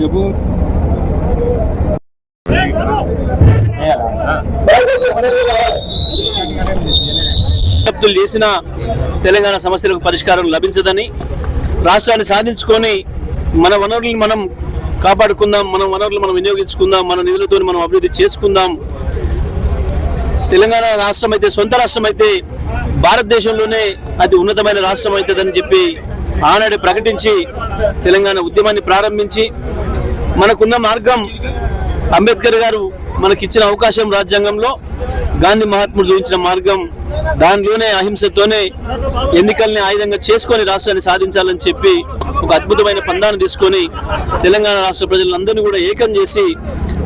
చెప్పు. విజ్ఞప్తులు చేసిన తెలంగాణ సమస్యలకు పరిష్కారం లభించదని రాష్ట్రాన్ని సాధించుకొని మన వనరుల్ని మనం కాపాడుకుందాం మన వనరులు మనం వినియోగించుకుందాం మన నిధులతో మనం అభివృద్ధి చేసుకుందాం. తెలంగాణ రాష్ట్రం అయితే సొంత రాష్ట్రం అయితే భారతదేశంలోనే అతి ఉన్నతమైన రాష్ట్రం అవుతుందని చెప్పి ఆనాడు ప్రకటించి తెలంగాణ ఉద్యమాన్ని ప్రారంభించి మనకున్న మార్గం అంబేద్కర్ గారు మనకిచ్చిన అవకాశం రాజ్యాంగంలో గాంధీ మహాత్ముడు చూపించిన మార్గం దానిలోనే అహింసతోనే ఎన్నికల్ని ఆయుధంగా చేసుకొని రాష్ట్రాన్ని సాధించాలని చెప్పి ఒక అద్భుతమైన పందాన్ని తీసుకొని తెలంగాణ రాష్ట్ర ప్రజలందరినీ కూడా ఏకం చేసి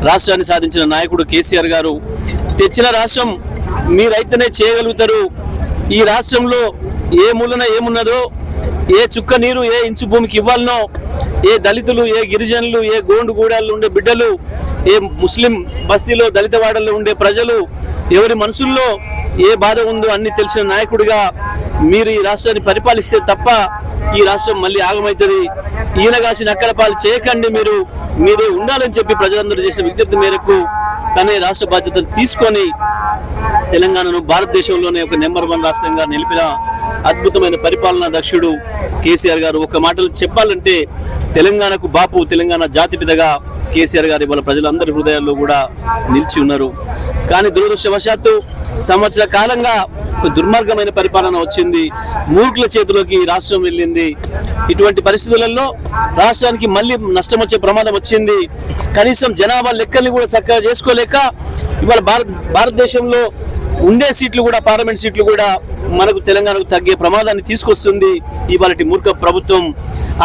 రాష్ట్రాన్ని సాధించిన నాయకుడు కేసీఆర్ గారు. తెచ్చిన రాష్ట్రం మీరైతేనే చేయగలుగుతారు ఈ రాష్ట్రంలో ఏ మూలన ఏమున్నదో ఏ చుక్క నీరు ఏ ఇంచు భూమికి ఇవ్వాలనో ఏ దళితులు ఏ గిరిజనులు ఏ గోండు గూడాల్లో ఉండే బిడ్డలు ఏ ముస్లిం బస్తీలో దళితవాడల్లో ఉండే ప్రజలు ఎవరి మనసుల్లో ఏ బాధ ఉందో అన్ని తెలిసిన నాయకుడిగా మీరు ఈ రాష్ట్రాన్ని పరిపాలిస్తే తప్ప ఈ రాష్ట్రం మళ్ళీ ఆగమవుతుంది ఈయనగాసి కాసిన పాలు చేయకండి మీరు మీరే ఉండాలని చెప్పి ప్రజలందరూ చేసిన విజ్ఞప్తి మేరకు తనే రాష్ట్ర బాధ్యతలు తీసుకొని తెలంగాణను భారతదేశంలోనే ఒక నెంబర్ వన్ రాష్ట్రంగా నిలిపిన అద్భుతమైన పరిపాలనా దక్షుడు కేసీఆర్ గారు. ఒక మాటలు చెప్పాలంటే తెలంగాణకు బాపు తెలంగాణ జాతిపితగా కేసీఆర్ గారు ఇవాళ ప్రజలందరి హృదయాల్లో కూడా నిలిచి ఉన్నారు. కానీ దురదృష్టవశాత్తు సంవత్సర కాలంగా ఒక దుర్మార్గమైన పరిపాలన వచ్చింది. మూర్ఖుల చేతిలోకి రాష్ట్రం వెళ్ళింది. ఇటువంటి పరిస్థితులలో రాష్ట్రానికి మళ్ళీ నష్టం వచ్చే ప్రమాదం వచ్చింది. కనీసం జనాభా లెక్కల్ని కూడా చక్కగా చేసుకోలేక ఇవాళ భారత భారతదేశంలో ఉండే సీట్లు కూడా పార్లమెంట్ సీట్లు కూడా మనకు తెలంగాణకు తగ్గే ప్రమాదాన్ని తీసుకొస్తుంది ఇవాళ మూర్ఖ ప్రభుత్వం.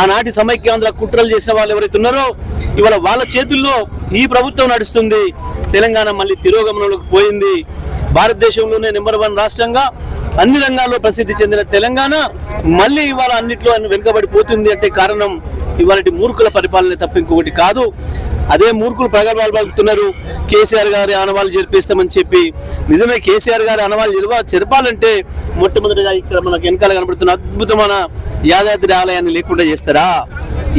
ఆనాటి సమైక్యాంధ్ర కుట్రలు చేసిన వాళ్ళు ఎవరైతే ఉన్నారో ఇవాళ వాళ్ళ చేతుల్లో ఈ ప్రభుత్వం నడుస్తుంది. తెలంగాణ మళ్ళీ తిరోగమనంలోకి పోయింది. భారతదేశంలోనే నెంబర్ వన్ రాష్ట్రంగా అన్ని రంగాల్లో ప్రసిద్ధి చెందిన తెలంగాణ మళ్ళీ ఇవాళ అన్నిట్లో వెనుకబడిపోతుంది అంటే కారణం ఇవాళ మూర్ఖుల పరిపాలన తప్ప ఇంకొకటి కాదు. అదే మూర్ఖులు ప్రగల్భాలు పలుకుతున్నారు. కేసీఆర్ గారి ఆనవాళ్ళు జరిపిస్తామని చెప్పి. నిజమే కేసీఆర్ గారి ఆనవాళ్ళు జరప జరపాలంటే మొట్టమొదటిగా ఇక్కడ మనకు వెనకాల కనబడుతున్న అద్భుతమైన యాదాద్రి ఆలయాన్ని లేకుండా చేస్తారా?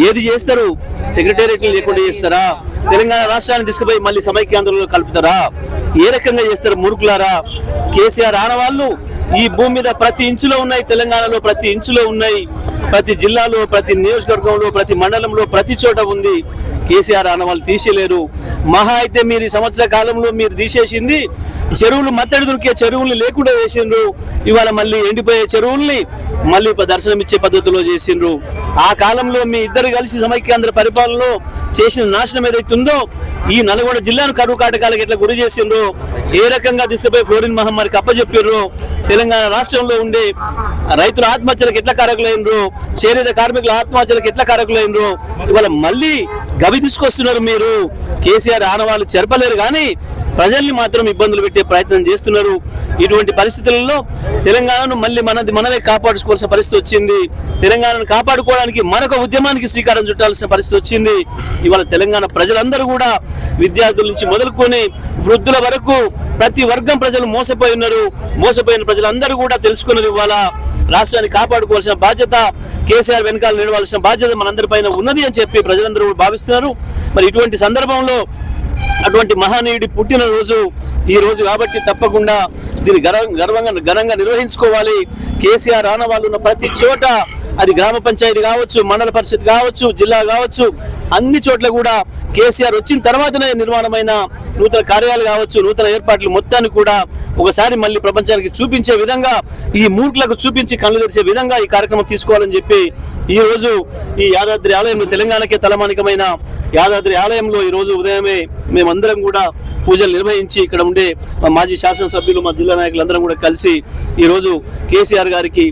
ఏది చేస్తారు? సెక్రటేరియట్లు లేకుండా చేస్తారా? తెలంగాణ రాష్ట్రాన్ని తీసుకుపోయి మళ్ళీ సమైక్యాంధ్రంలో కలుపుతారా? ఏ రకంగా చేస్తారు మూర్ఖులారా? కేసీఆర్ ఆనవాళ్ళు ఈ భూమి మీద ప్రతి ఇంచులో ఉన్నాయి తెలంగాణలో ప్రతి ఇంచులో ఉన్నాయి. ప్రతి జిల్లాలో ప్రతి నియోజకవర్గంలో ప్రతి మండలంలో ప్రతి చోట ఉంది. కేసీఆర్ ఆనవాళ్ళు తీసేయలేరు మహా అయితే మీరు ఈ సంవత్సర కాలంలో మీరు తీసేసింది చెరువులు మత్తడి దొరికే చెరువులు లేకుండా చేసిండ్రు. ఇవాళ మళ్ళీ ఎండిపోయే చెరువుల్ని మళ్ళీ దర్శనం దర్శనమిచ్చే పద్ధతిలో చేసిండ్రు. ఆ కాలంలో మీ ఇద్దరు కలిసి సమైక్యాంధ్ర పరిపాలనలో చేసిన నాశనం ఏదైతే ఉందో ఈ నల్గొండ జిల్లాను కరువు కాటకాలకు ఎట్లా గురి చేసిండ్రో ఏ రకంగా తీసుకుపోయి ఫ్లోరిన్ మహమ్మారికి అప్పచెప్పిర్రో తెలంగాణ రాష్ట్రంలో ఉండే రైతుల ఆత్మహత్యలకు ఎట్లా కారకులైనరు చేనేత కార్మికుల ఆత్మహత్యలకు ఎట్లా కారకులైనరు ఇవాళ మళ్ళీ గవి తీసుకొస్తున్నారు మీరు. కేసీఆర్ ఆనవాళ్ళు చెరపలేరు కానీ ప్రజల్ని మాత్రం ఇబ్బందులు పెట్టే ప్రయత్నం చేస్తున్నారు. ఇటువంటి పరిస్థితులలో తెలంగాణను మళ్ళీ మనది మనమే కాపాడుకోవాల్సిన పరిస్థితి వచ్చింది. తెలంగాణను కాపాడుకోవడానికి మరొక ఉద్యమానికి శ్రీకారం చుట్టాల్సిన పరిస్థితి వచ్చింది. ఇవాళ తెలంగాణ ప్రజలందరూ కూడా విద్యార్థుల నుంచి మొదలుకొని వృద్ధుల వరకు ప్రతి వర్గం ప్రజలు మోసపోయి ఉన్నారు. మోసపోయిన ప్రజలందరూ కూడా తెలుసుకున్నారు ఇవాళ. రాష్ట్రాన్ని కాపాడుకోవాల్సిన బాధ్యత కేసీఆర్ వెనకాల నిలవాల్సిన బాధ్యత మనందరిపైన ఉన్నది అని చెప్పి ప్రజలందరూ కూడా భావిస్తున్నారు. మరి ఇటువంటి సందర్భంలో అటువంటి మహనీయుడి పుట్టినరోజు ఈ రోజు కాబట్టి తప్పకుండా దీన్ని గర్వ గర్వంగా ఘనంగా నిర్వహించుకోవాలి. కేసీఆర్ ఆనవాళ్ళు ఉన్న ప్రతి చోట అది గ్రామ పంచాయతీ కావచ్చు మండల పరిషత్ కావచ్చు జిల్లా కావచ్చు అన్ని చోట్ల కూడా కేసీఆర్ వచ్చిన తర్వాతనే నిర్మాణమైన నూతన కార్యాలు కావచ్చు నూతన ఏర్పాట్లు మొత్తాన్ని కూడా ఒకసారి మళ్ళీ ప్రపంచానికి చూపించే విధంగా ఈ మూర్ఖులకు చూపించి కళ్ళు తెరిచే విధంగా ఈ కార్యక్రమం తీసుకోవాలని చెప్పి ఈ రోజు ఈ యాదాద్రి ఆలయంలో తెలంగాణకే తలమానికమైన యాదాద్రి ఆలయంలో ఈ రోజు ఉదయమే మేమందరం కూడా పూజలు నిర్వహించి ఇక్కడ ఉండే మా మాజీ శాసనసభ్యులు మా జిల్లా నాయకులందరం కూడా కలిసి ఈరోజు కేసీఆర్ గారికి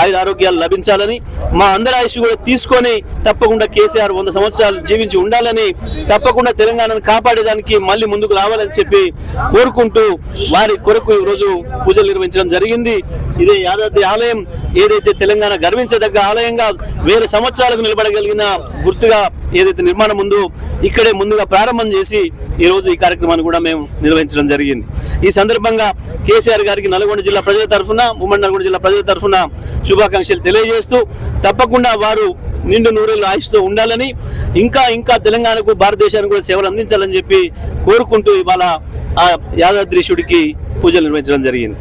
ఆయుర ఆరోగ్యాలు లభించాలని మా అందరి ఆయుష్ కూడా తీసుకొని తప్పకుండా కేసీఆర్ వంద సంవత్సరాలు జీవించి ఉండాలని తప్పకుండా తెలంగాణను కాపాడేదానికి మళ్ళీ ముందుకు రావాలని చెప్పి కోరుకుంటూ వారి కొరకు ఈరోజు రోజు పూజలు నిర్వహించడం జరిగింది. ఇదే యాదాద్రి ఆలయం ఏదైతే తెలంగాణ గర్వించదగ్గ ఆలయంగా వేల సంవత్సరాలకు నిలబడగలిగిన గుర్తుగా ఏదైతే నిర్మాణం ఉందో ఇక్కడే ముందుగా ప్రారంభం చేసి ఈ రోజు ఈ కార్యక్రమాన్ని కూడా మేము నిర్వహించడం జరిగింది. ఈ సందర్భంగా కేసీఆర్ గారికి నల్గొండ జిల్లా ప్రజల తరఫున ఉమ్మడి నల్గొండ జిల్లా ప్రజల తరఫున శుభాకాంక్షలు తెలియజేస్తూ తప్పకుండా వారు నిండు నూరేళ్ళు ఆయుష్తో ఉండాలని ఇంకా ఇంకా ఇంకా తెలంగాణకు భారతదేశానికి కూడా సేవలు అందించాలని చెప్పి కోరుకుంటూ ఇవాళ ఆ యాదాద్రీశుడికి పూజలు నిర్వహించడం జరిగింది.